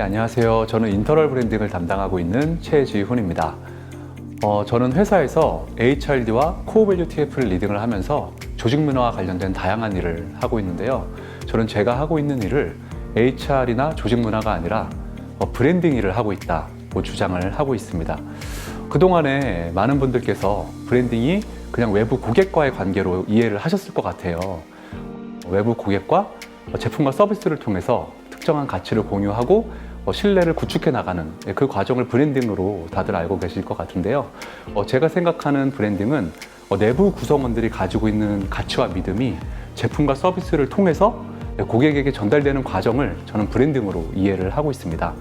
안녕하세요. 저는 인터널 브랜딩을 담당하고 있는 최지훈입니다. 어, 저는 회사에서 HRD와 코어 밸류 TF를 리딩을 하면서 조직 문화와 관련된 다양한 일을 하고 있는데요. 저는 제가 하고 있는 일을 HR이나 조직 문화가 아니라 어, 브랜딩 일을 하고 있다 고 주장을 하고 있습니다. 그동안에 많은 분들께서 브랜딩이 그냥 외부 고객과의 관계로 이해를 하셨을 것 같아요. 외부 고객과 제품과 서비스를 통해서 특정한 가치를 공유하고 어, 신뢰를 구축해 나가는 예, 그 과정을 브랜딩으로 다들 알고 계실 것 같은데요. 어, 제가 생각하는 브랜딩은 어, 내부 구성원들이 가지고 있는 가치와 믿음이 제품과 서비스를 통해서 예, 고객에게 전달되는 과정을 저는 브랜딩으로 이해를 하고 있습니다.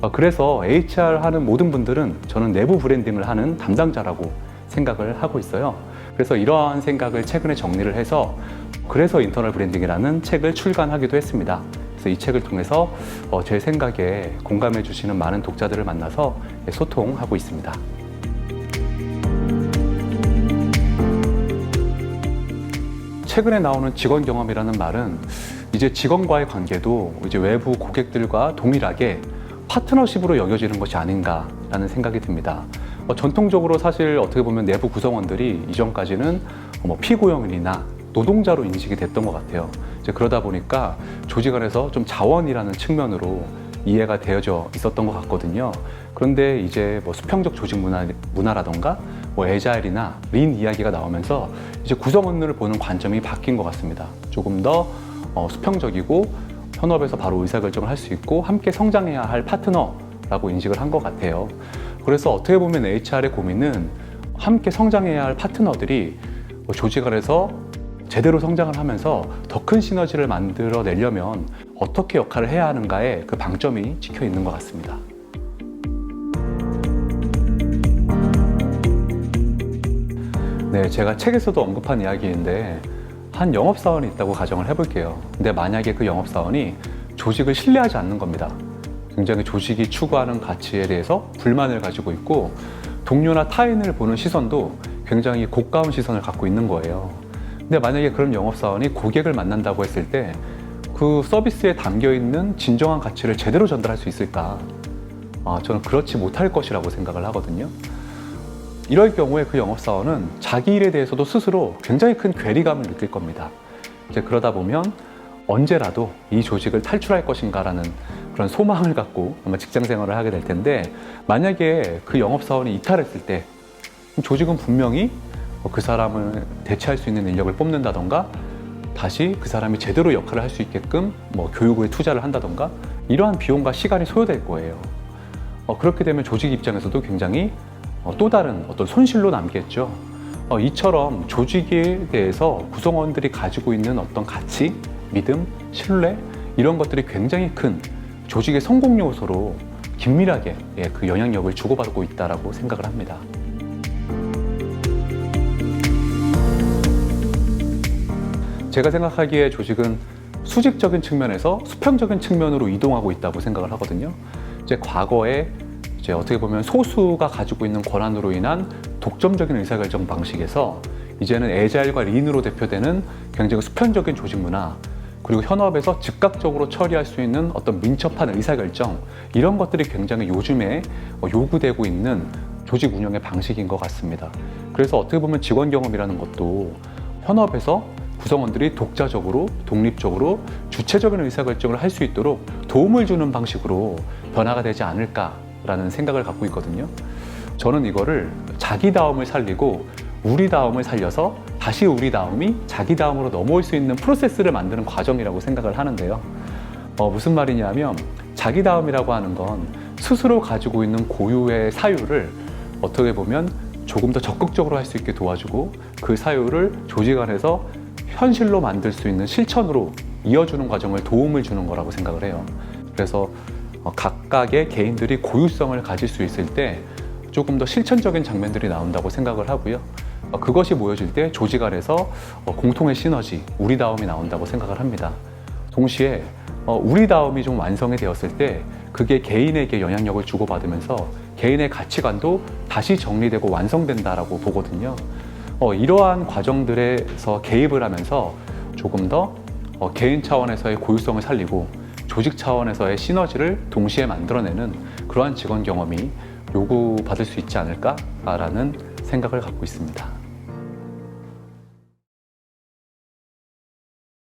어, 그래서 HR 하는 모든 분들은 저는 내부 브랜딩을 하는 담당자라고 생각을 하고 있어요. 그래서 이러한 생각을 최근에 정리를 해서 그래서 인터널 브랜딩이라는 책을 출간하기도 했습니다. 그래서 이 책을 통해서 어, 제 생각에 공감해 주시는 많은 독자들을 만나서 예, 소통하고 있습니다. 최근에 나오는 직원 경험이라는 말은 이제 직원과의 관계도 이제 외부 고객들과 동일하게 파트너십으로 여겨지는 것이 아닌가라는 생각이 듭니다. 어, 전통적으로 사실 어떻게 보면 내부 구성원들이 이전까지는 뭐 피고용인이나 노동자로 인식이 됐던 것 같아요. 이제 그러다 보니까 조직 안에서 좀 자원이라는 측면으로 이해가 되어져 있었던 것 같거든요. 그런데 이제 뭐 수평적 조직 문화, 문화라던가 뭐 에자일이나 린 이야기가 나오면서 이제 구성원들을 보는 관점이 바뀐 것 같습니다. 조금 더 어, 수평적이고 현업에서 바로 의사결정을 할 수 있고 함께 성장해야 할 파트너라고 인식을 한 것 같아요. 그래서 어떻게 보면 HR의 고민은 함께 성장해야 할 파트너들이 뭐 조직 안에서 제대로 성장을 하면서 더 큰 시너지를 만들어 내려면 어떻게 역할을 해야 하는가에 그 방점이 찍혀 있는 것 같습니다. 네, 제가 책에서도 언급한 이야기인데 한 영업사원이 있다고 가정을 해볼게요. 근데 만약에 그 영업사원이 조직을 신뢰하지 않는 겁니다. 굉장히 조직이 추구하는 가치에 대해서 불만을 가지고 있고 동료나 타인을 보는 시선도 굉장히 고가운 시선을 갖고 있는 거예요. 근데 만약에 그런 영업사원이 고객을 만난다고 했을 때 그 서비스에 담겨 있는 진정한 가치를 제대로 전달할 수 있을까? 아, 저는 그렇지 못할 것이라고 생각을 하거든요. 이럴 경우에 그 영업사원은 자기 일에 대해서도 스스로 굉장히 큰 괴리감을 느낄 겁니다. 이제 그러다 보면 언제라도 이 조직을 탈출할 것인가라는 그런 소망을 갖고 아마 직장 생활을 하게 될 텐데 만약에 그 영업사원이 이탈했을 때 조직은 분명히 그 사람을 대체할 수 있는 인력을 뽑는다던가 다시 그 사람이 제대로 역할을 할 수 있게끔 뭐 교육에 투자를 한다던가 이러한 비용과 시간이 소요될 거예요. 어, 그렇게 되면 조직 입장에서도 굉장히 어, 또 다른 어떤 손실로 남겠죠. 어, 이처럼 조직에 대해서 구성원들이 가지고 있는 어떤 가치, 믿음, 신뢰 이런 것들이 굉장히 큰 조직의 성공 요소로 긴밀하게 예, 그 영향력을 주고받고 있다라고 생각을 합니다. 제가 생각하기에 조직은 수직적인 측면에서 수평적인 측면으로 이동하고 있다고 생각을 하거든요. 이제 과거에 이제 어떻게 보면 소수가 가지고 있는 권한으로 인한 독점적인 의사결정 방식에서 이제는 에자일과 린으로 대표되는 굉장히 수평적인 조직 문화 그리고 현업에서 즉각적으로 처리할 수 있는 어떤 민첩한 의사결정 이런 것들이 굉장히 요즘에 요구되고 있는 조직 운영의 방식인 것 같습니다. 그래서 어떻게 보면 직원 경험이라는 것도 현업에서 구성원들이 독자적으로 독립적으로 주체적인 의사결정을 할 수 있도록 도움을 주는 방식으로 변화가 되지 않을까라는 생각을 갖고 있거든요. 저는 이거를 자기다움을 살리고 우리다움을 살려서 다시 우리다움이 자기다움으로 넘어올 수 있는 프로세스를 만드는 과정이라고 생각을 하는데요. 어, 무슨 말이냐면 자기다움이라고 하는 건 스스로 가지고 있는 고유의 사유를 어떻게 보면 조금 더 적극적으로 할 수 있게 도와주고 그 사유를 조직 안에서 현실로 만들 수 있는 실천으로 이어주는 과정을 도움을 주는 거라고 생각을 해요. 그래서 어, 각각의 개인들이 고유성을 가질 수 있을 때 조금 더 실천적인 장면들이 나온다고 생각을 하고요. 어, 그것이 모여질 때 조직 안에서 어, 공통의 시너지, 우리다움이 나온다고 생각을 합니다. 동시에 우리다움이 좀 완성이 되었을 때 그게 개인에게 영향력을 주고받으면서 개인의 가치관도 다시 정리되고 완성된다라고 보거든요. 어, 이러한 과정들에서 개입을 하면서 조금 더 어, 개인 차원에서의 고유성을 살리고 조직 차원에서의 시너지를 동시에 만들어내는 그러한 직원 경험이 요구받을 수 있지 않을까라는 생각을 갖고 있습니다.